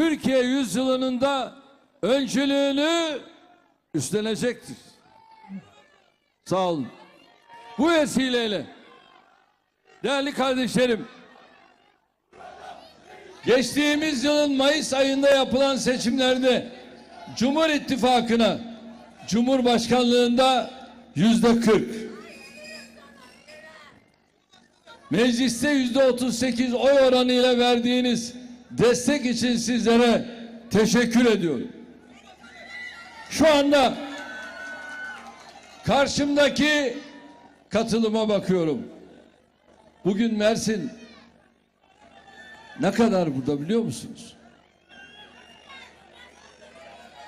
Türkiye yüzyılının da öncülüğünü üstlenecektir. Sağ olun. Bu vesileyle değerli kardeşlerim geçtiğimiz yılın Mayıs ayında yapılan seçimlerde Cumhur İttifakı'na Cumhurbaşkanlığında yüzde 40 mecliste yüzde 38 oy oranıyla verdiğiniz destek için sizlere teşekkür ediyorum. Şu anda karşımdaki katılıma bakıyorum. Bugün Mersin ne kadar burada biliyor musunuz?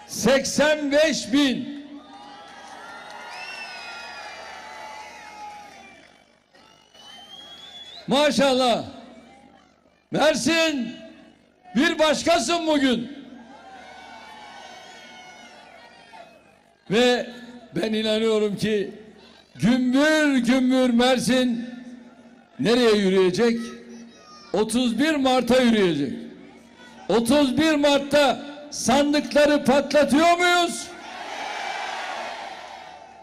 85 bin. Maşallah. Mersin bir başkasın bugün. Ve ben inanıyorum ki gümbür gümbür Mersin nereye yürüyecek? 31 Mart'a yürüyecek. 31 Mart'ta sandıkları patlatıyor muyuz?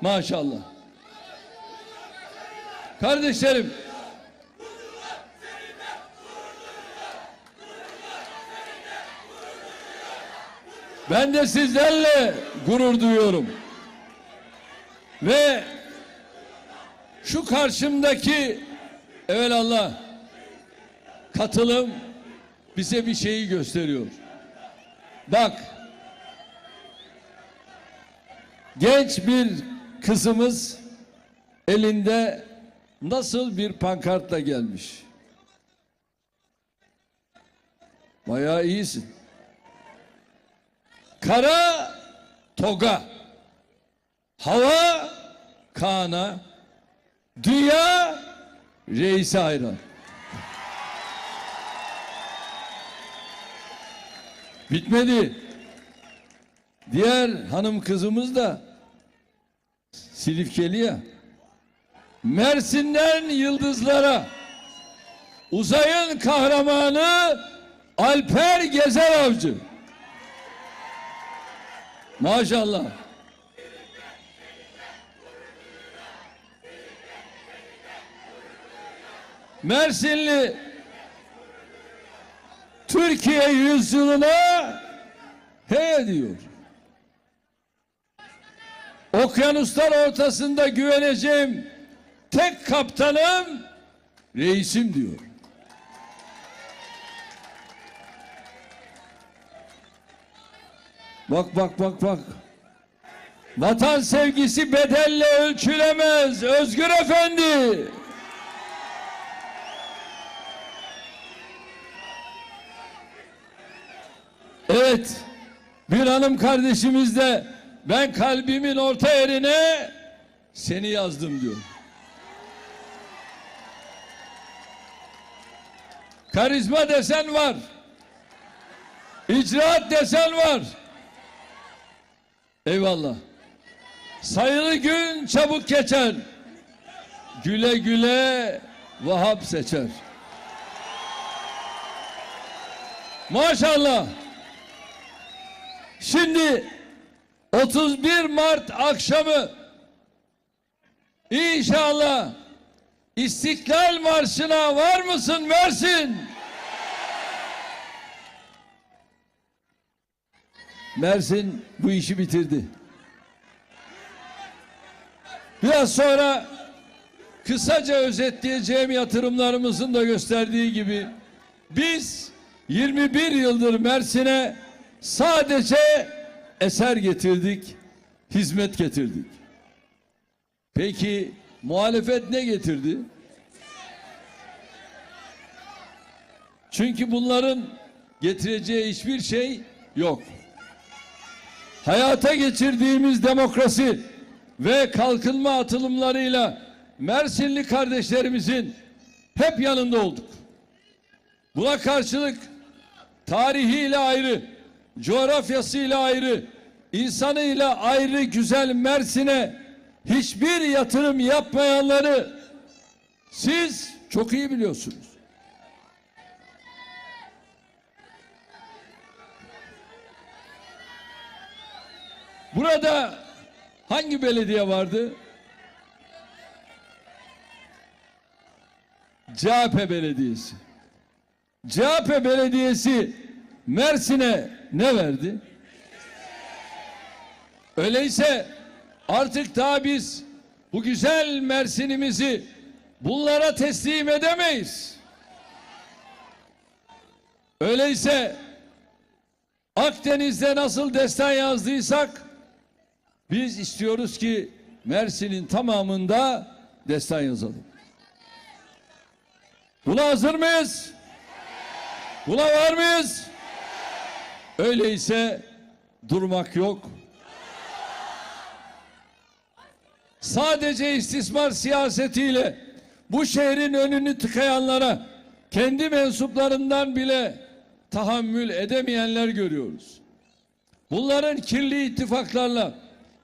Maşallah. Kardeşlerim Ben de sizlerle gurur duyuyorum. Ve şu karşımdaki evelallah katılım bize bir şeyi gösteriyor. Bak genç bir kızımız elinde nasıl bir pankartla gelmiş. Bayağı iyisin. Kara toga. Hava kana. Dünya reisi hayran. Bitmedi. Diğer hanım kızımız da Silifkeli ya. Mersin'den yıldızlara uzayın kahramanı Alper Gezer Avcı. Maşallah. Mersinli Türkiye yüzyılına he diyor. Okyanuslar ortasında güveneceğim tek kaptanım reisim diyor. Bak bak bak bak. Vatan sevgisi bedelle ölçülemez. Özgür Efendi. Evet. Bir hanım kardeşimiz de ben kalbimin orta yerine seni yazdım diyor. Karizma desen var. İcraat desen var. Eyvallah. Sayılı gün çabuk geçer. Güle güle Vahap seçer. Maşallah. Şimdi 31 Mart akşamı inşallah İstiklal Marşı'na var mısın Mersin? Mersin bu işi bitirdi. Biraz sonra kısaca özetleyeceğim yatırımlarımızın da gösterdiği gibi biz 21 yıldır Mersin'e sadece eser getirdik, hizmet getirdik. Peki muhalefet ne getirdi? Çünkü bunların getireceği hiçbir şey yok. Hayata geçirdiğimiz demokrasi ve kalkınma atılımlarıyla Mersinli kardeşlerimizin hep yanında olduk. Buna karşılık tarihiyle ayrı, coğrafyasıyla ayrı, insanıyla ayrı güzel Mersin'e hiçbir yatırım yapmayanları siz çok iyi biliyorsunuz. Burada hangi belediye vardı? CHP Belediyesi. CHP Belediyesi Mersin'e ne verdi? Öyleyse artık daha biz bu güzel Mersin'imizi bunlara teslim edemeyiz. Öyleyse Akdeniz'de nasıl destan yazdıysak biz istiyoruz ki Mersin'in tamamında destan yazalım. Buna hazır mıyız? Buna var mıyız? Öyleyse durmak yok. Sadece istismar siyasetiyle bu şehrin önünü tıkayanlara kendi mensuplarından bile tahammül edemeyenler görüyoruz. Bunların kirli ittifaklarla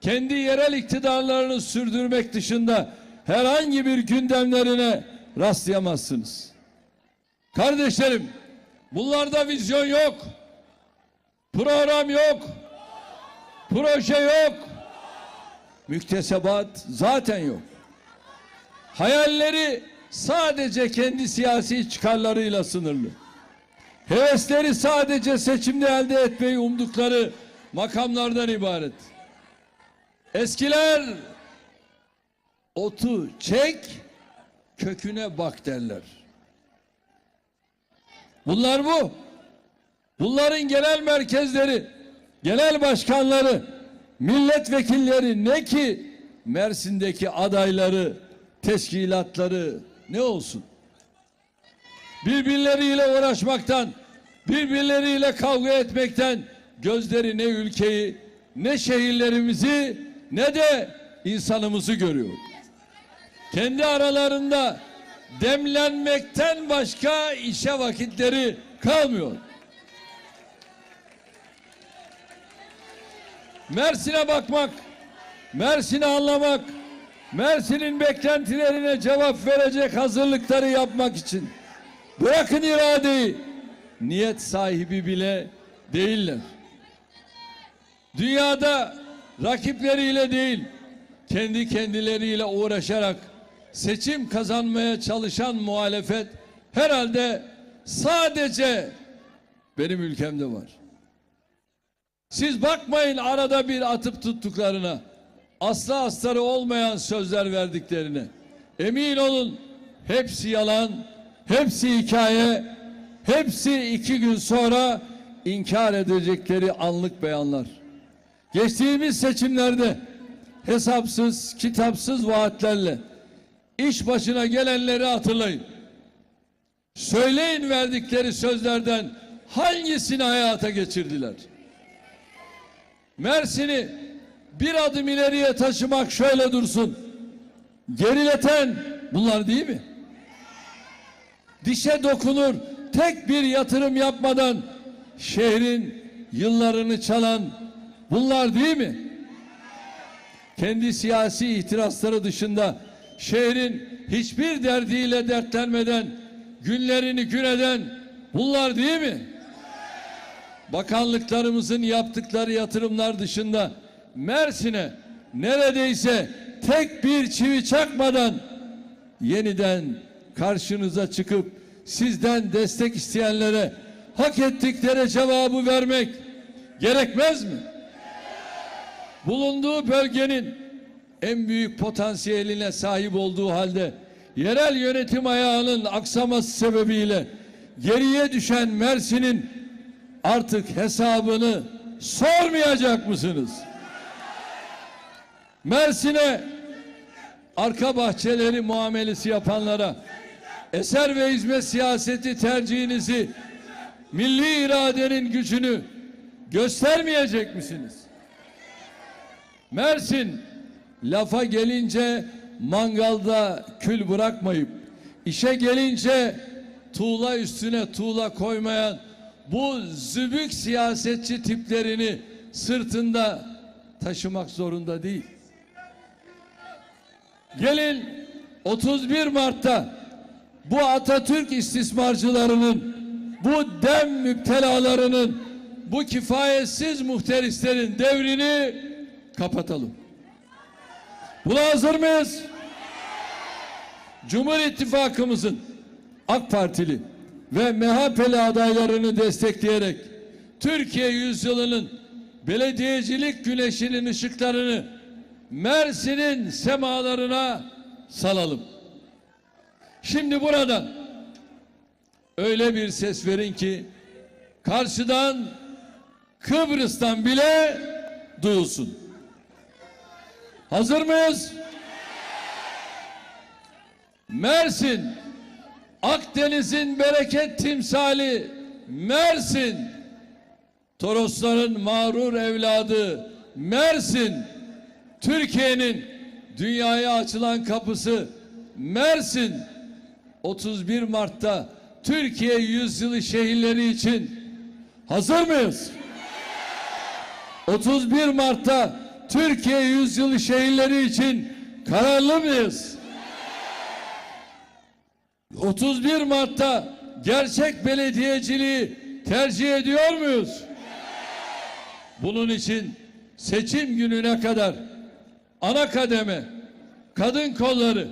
kendi yerel iktidarlarını sürdürmek dışında herhangi bir gündemlerine rastlayamazsınız. Kardeşlerim, bunlarda vizyon yok. Program yok. Proje yok. Müktesebat zaten yok. Hayalleri sadece kendi siyasi çıkarlarıyla sınırlı. Hevesleri sadece seçimde elde etmeyi umdukları makamlardan ibaret. Eskiler otu çek, köküne bak derler. Bunlar bu. Bunların genel merkezleri, genel başkanları, milletvekilleri ne ki Mersin'deki adayları, teşkilatları ne olsun? Birbirleriyle uğraşmaktan, birbirleriyle kavga etmekten gözleri ne ülkeyi, ne şehirlerimizi, ne de insanımızı görüyor. Kendi aralarında demlenmekten başka işe vakitleri kalmıyor. Mersin'e bakmak, Mersin'i anlamak, Mersin'in beklentilerine cevap verecek hazırlıkları yapmak için bırakın iradeyi, niyet sahibi bile değiller. Dünyada rakipleriyle değil, kendi kendileriyle uğraşarak seçim kazanmaya çalışan muhalefet herhalde sadece benim ülkemde var. Siz bakmayın arada bir atıp tuttuklarına. Aslı astarı olmayan sözler verdiklerine. Emin olun hepsi yalan, hepsi hikaye, hepsi iki gün sonra inkar edecekleri anlık beyanlar. Geçtiğimiz seçimlerde hesapsız, kitapsız vaatlerle iş başına gelenleri hatırlayın. Söyleyin verdikleri sözlerden hangisini hayata geçirdiler? Mersin'i bir adım ileriye taşımak şöyle dursun. Gerileten bunlar değil mi? Dişe dokunur tek bir yatırım yapmadan şehrin yıllarını çalan bunlar değil mi? Kendi siyasi ihtirasları dışında şehrin hiçbir derdiyle dertlenmeden günlerini gün eden bunlar değil mi? bakanlıklarımızın yaptıkları yatırımlar dışında Mersin'e neredeyse tek bir çivi çakmadan yeniden karşınıza çıkıp sizden destek isteyenlere hak ettikleri cevabı vermek gerekmez mi? Bulunduğu bölgenin en büyük potansiyeline sahip olduğu halde yerel yönetim ayağının aksaması sebebiyle geriye düşen Mersin'in artık hesabını sormayacak mısınız? Mersin'e arka bahçeleri muamelesi yapanlara eser ve hizmet siyaseti tercihinizi milli iradenin gücünü göstermeyecek misiniz? Mersin lafa gelince mangalda kül bırakmayıp işe gelince tuğla üstüne tuğla koymayan bu zübük siyasetçi tiplerini sırtında taşımak zorunda değil. Gelin 31 Mart'ta bu Atatürk istismarcılarının, bu dem müptelalarının, bu kifayetsiz muhterislerin devrini kapatalım. Buna hazır mıyız? Cumhur İttifakımızın AK Partili ve MHP'li adaylarını destekleyerek Türkiye yüzyılının belediyecilik güneşinin ışıklarını Mersin'in semalarına salalım. Şimdi buradan öyle bir ses verin ki karşıdan Kıbrıs'tan bile duyulsun. Hazır mıyız? Mersin Akdeniz'in bereket timsali Mersin Torosların mağrur evladı Mersin Türkiye'nin dünyaya açılan kapısı Mersin 31 Mart'ta Türkiye yüzyılı şehirleri için hazır mıyız? 31 Mart'ta Türkiye yüzyılı şehirleri için kararlı mıyız? 31 Mart'ta gerçek belediyeciliği tercih ediyor muyuz? Bunun için seçim gününe kadar ana kademe, kadın kolları,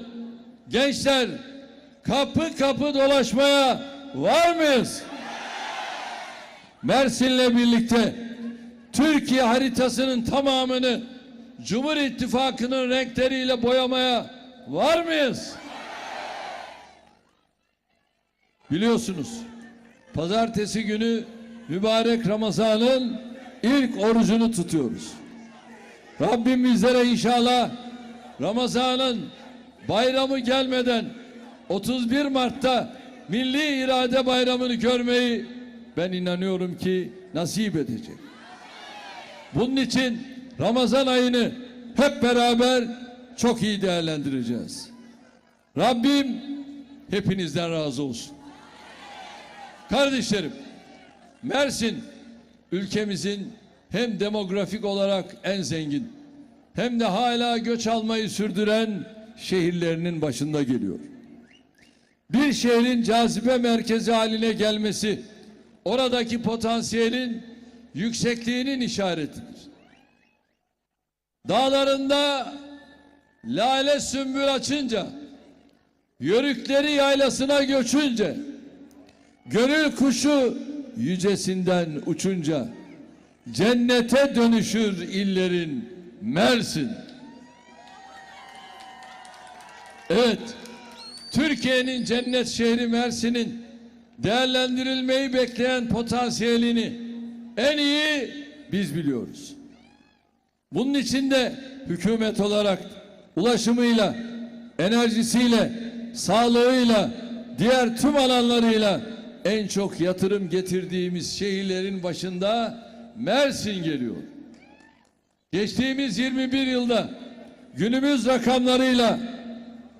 gençler kapı kapı dolaşmaya var mıyız? Mersin'le birlikte Türkiye haritasının tamamını Cumhur İttifakı'nın renkleriyle boyamaya var mıyız? Biliyorsunuz pazartesi günü mübarek Ramazan'ın ilk orucunu tutuyoruz. Rabbim bizlere inşallah Ramazan'ın bayramı gelmeden 31 Mart'ta Milli İrade Bayramı'nı görmeyi ben inanıyorum ki nasip edecek. Bunun için Ramazan ayını hep beraber çok iyi değerlendireceğiz. Rabbim hepinizden razı olsun. Kardeşlerim, Mersin ülkemizin hem demografik olarak en zengin hem de hala göç almayı sürdüren şehirlerinin başında geliyor. Bir şehrin cazibe merkezi haline gelmesi oradaki potansiyelin yüksekliğinin işaretidir. Dağlarında lale sümbül açınca, yörükleri yaylasına göçünce, gönül kuşu yücesinden uçunca, cennete dönüşür illerin Mersin. Evet, Türkiye'nin cennet şehri Mersin'in değerlendirilmeyi bekleyen potansiyelini en iyi biz biliyoruz. Bunun için de hükümet olarak ulaşımıyla, enerjisiyle, sağlığıyla, diğer tüm alanlarıyla en çok yatırım getirdiğimiz şehirlerin başında Mersin geliyor. Geçtiğimiz 21 yılda günümüz rakamlarıyla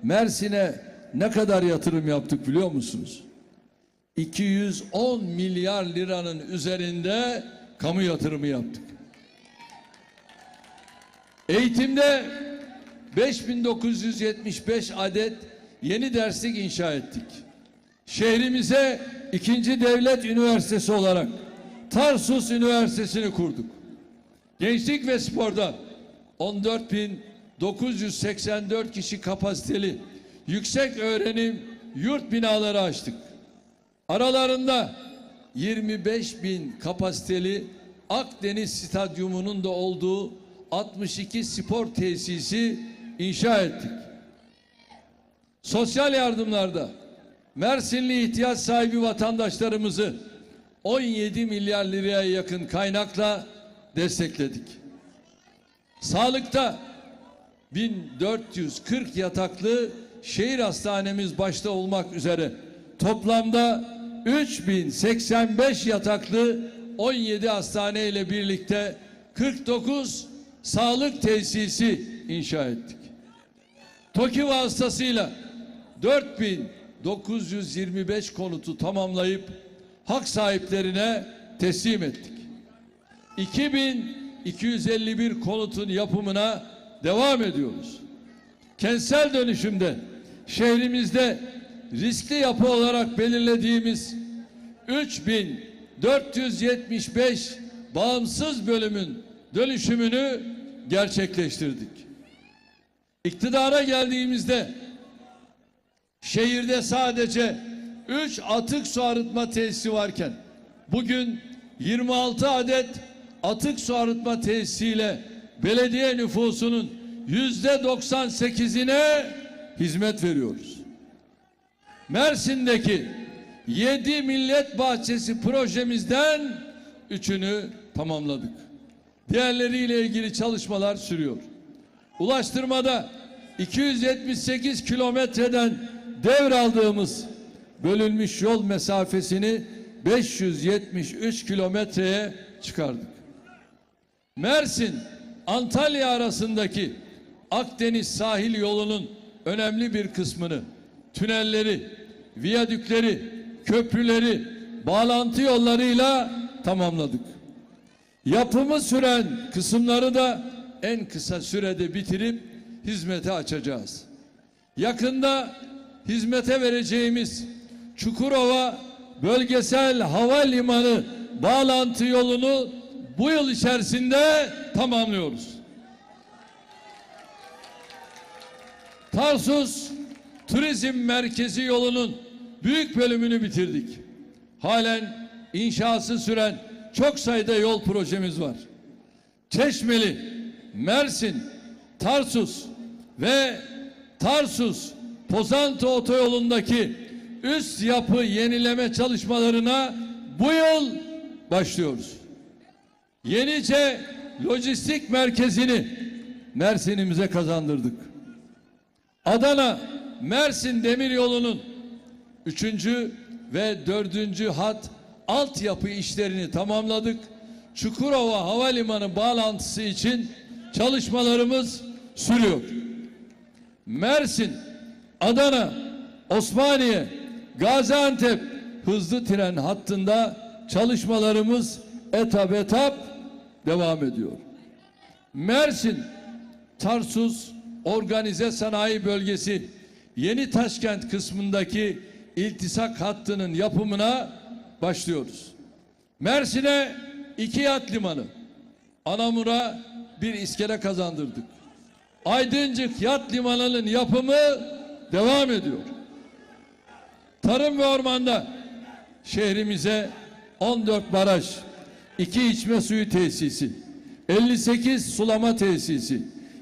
Mersin'e ne kadar yatırım yaptık biliyor musunuz? 210 milyar liranın üzerinde kamu yatırımı yaptık. Eğitimde 5975 adet yeni derslik inşa ettik. Şehrimize ikinci devlet üniversitesi olarak Tarsus Üniversitesi'ni kurduk. Gençlik ve sporda 14.984 kişi kapasiteli yüksek öğrenim yurt binaları açtık. Aralarında 25 bin kapasiteli Akdeniz Stadyumu'nun da olduğu 62 spor tesisi inşa ettik. Sosyal yardımlarda Mersinli ihtiyaç sahibi vatandaşlarımızı 17 milyar liraya yakın kaynakla destekledik. Sağlıkta 1440 yataklı şehir hastanemiz başta olmak üzere toplamda 3085 yataklı 17 hastane ile birlikte 49 sağlık tesisi inşa ettik. TOKİ vasıtasıyla 4925 konutu tamamlayıp hak sahiplerine teslim ettik. 2251 konutun yapımına devam ediyoruz. Kentsel dönüşümde şehrimizde riskli yapı olarak belirlediğimiz 3475 bağımsız bölümün dönüşümünü gerçekleştirdik. İktidara geldiğimizde şehirde sadece 3 atık su arıtma tesisi varken bugün 26 adet atık su arıtma tesisiyle belediye nüfusunun yüzde 98'ine hizmet veriyoruz. Mersin'deki 7 millet bahçesi projemizden üçünü tamamladık. Diğerleriyle ilgili çalışmalar sürüyor. Ulaştırmada 278 kilometreden devraldığımız bölünmüş yol mesafesini 573 kilometreye çıkardık. Mersin Antalya arasındaki Akdeniz sahil yolunun önemli bir kısmını tünelleri, viyadükleri, köprüleri, bağlantı yollarıyla tamamladık. Yapımı süren kısımları da en kısa sürede bitirip hizmete açacağız. Yakında hizmete vereceğimiz Çukurova Bölgesel Havalimanı bağlantı yolunu bu yıl içerisinde tamamlıyoruz. Tarsus Turizm Merkezi yolunun büyük bölümünü bitirdik. Halen inşası süren çok sayıda yol projemiz var. Çeşmeli, Mersin, Tarsus ve Tarsus Pozantı otoyolundaki üst yapı yenileme çalışmalarına bu yıl başlıyoruz. Yenice lojistik merkezini Mersin'imize kazandırdık. Adana Mersin Demiryolu'nun üçüncü ve dördüncü hat altyapı işlerini tamamladık. Çukurova Havalimanı bağlantısı için çalışmalarımız sürüyor. Mersin, Adana, Osmaniye, Gaziantep hızlı tren hattında çalışmalarımız etap etap devam ediyor. Mersin, Tarsus Organize Sanayi Bölgesi Yeni Taşkent kısmındaki iltisak hattının yapımına başlıyoruz. Mersin'e iki yat limanı, Anamur'a bir iskele kazandırdık. Aydıncık yat limanının yapımı devam ediyor. Tarım ve ormanda şehrimize 14 baraj, 2 içme suyu tesisi, 58 sulama tesisi,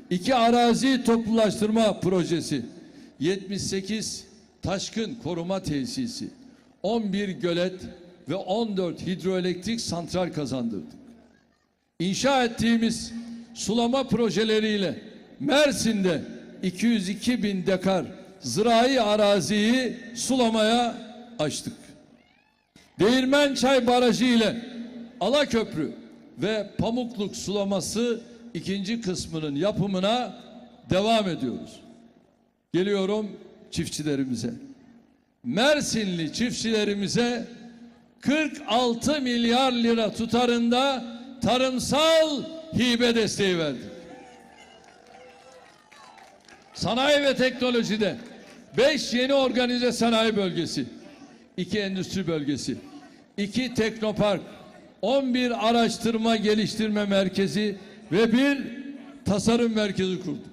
2 arazi toplulaştırma projesi, 78 taşkın koruma tesisi, 11 gölet ve 14 hidroelektrik santral kazandırdık. İnşa ettiğimiz sulama projeleriyle Mersin'de 202 bin dekar zirai araziyi sulamaya açtık. Değirmençay Barajı ile Alaköprü ve Pamukluk sulaması ikinci kısmının yapımına devam ediyoruz. Geliyorum çiftçilerimize. Mersinli çiftçilerimize 46 milyar lira tutarında tarımsal hibe desteği verdik. Sanayi ve teknolojide 5 yeni organize sanayi bölgesi, 2 endüstri bölgesi, 2 teknopark, 11 araştırma geliştirme merkezi ve bir tasarım merkezi kurduk.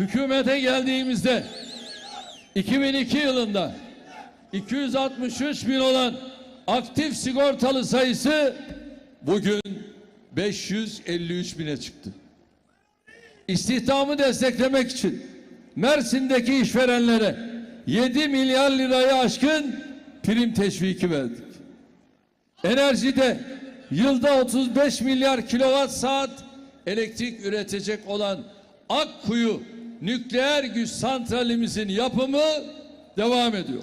Hükümete geldiğimizde 2002 yılında 263 bin olan aktif sigortalı sayısı bugün 553 bine çıktı. İstihdamı desteklemek için Mersin'deki işverenlere 7 milyar lirayı aşkın prim teşviki verdik. Enerjide yılda 35 milyar kilowatt saat elektrik üretecek olan Akkuyu nükleer güç santralimizin yapımı devam ediyor.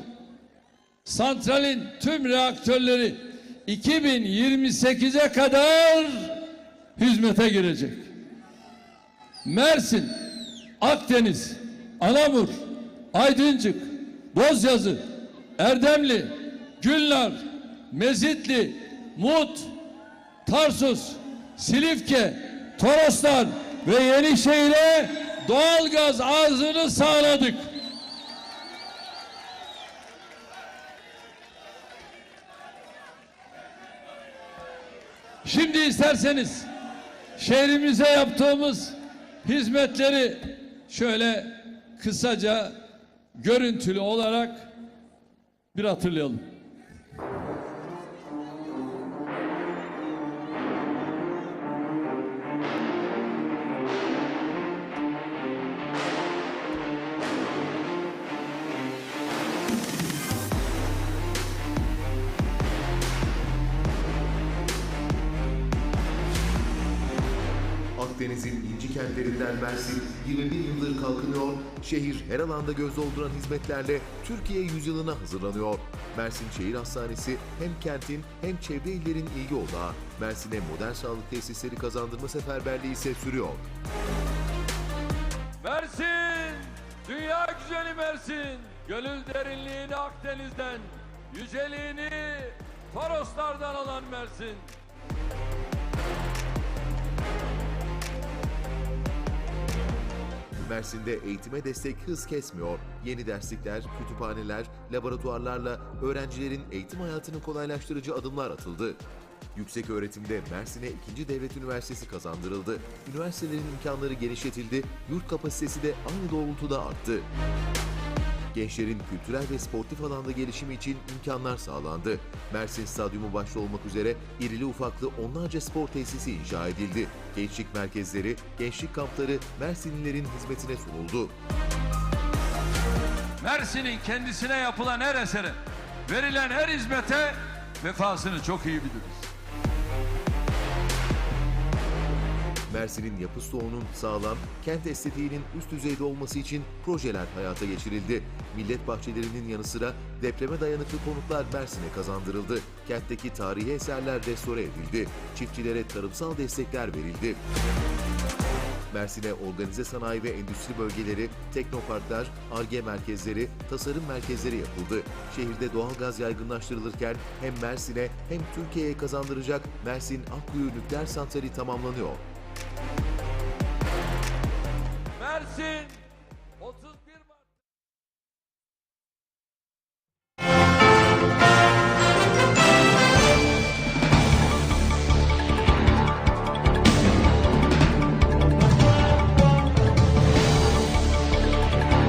Santralin tüm reaktörleri 2028'e kadar hizmete girecek. Mersin, Akdeniz, Anamur, Aydıncık, Bozyazı, Erdemli, Gülnar, Mezitli, Mut, Tarsus, Silifke, Toroslar ve Yenişehir'e doğalgaz arzını sağladık. Şimdi isterseniz şehrimize yaptığımız hizmetleri şöyle kısaca görüntülü olarak bir hatırlayalım. Akdeniz'in inci kentlerinden Mersin 21 yıldır kalkınıyor, şehir her alanda göz dolduran hizmetlerle Türkiye yüzyılına hazırlanıyor. Mersin Şehir Hastanesi hem kentin hem çevre illerin ilgi odağı. Mersin'e modern sağlık tesisleri kazandırma seferberliği ise sürüyor. Mersin, dünya güzeli Mersin. Gönül derinliğini Akdeniz'den, yüceliğini Toroslardan alan Mersin. Mersin'de eğitime destek hız kesmiyor. Yeni derslikler, kütüphaneler, laboratuvarlarla öğrencilerin eğitim hayatını kolaylaştırıcı adımlar atıldı. Yüksek öğretimde Mersin'e 2. Devlet Üniversitesi kazandırıldı. Üniversitelerin imkanları genişletildi, yurt kapasitesi de aynı doğrultuda arttı. Gençlerin kültürel ve sportif alanda gelişimi için imkanlar sağlandı. Mersin Stadyumu başta olmak üzere irili ufaklı onlarca spor tesisi inşa edildi. Gençlik merkezleri, gençlik kampları Mersinlilerin hizmetine sunuldu. Mersin'in kendisine yapılan her esere, verilen her hizmete vefasını çok iyi biliriz. Mersin'in yapı stoğunun sağlam, kent estetiğinin üst düzeyde olması için projeler hayata geçirildi. Millet bahçelerinin yanı sıra depreme dayanıklı konutlar Mersin'e kazandırıldı. Kentteki tarihi eserler restore edildi. Çiftçilere tarımsal destekler verildi. Mersin'e organize sanayi ve endüstri bölgeleri, teknoparklar, ARGE merkezleri, tasarım merkezleri yapıldı. Şehirde doğalgaz yaygınlaştırılırken hem Mersin'e hem Türkiye'ye kazandıracak Mersin Akkuyu Nükleer Santrali tamamlanıyor. Mersin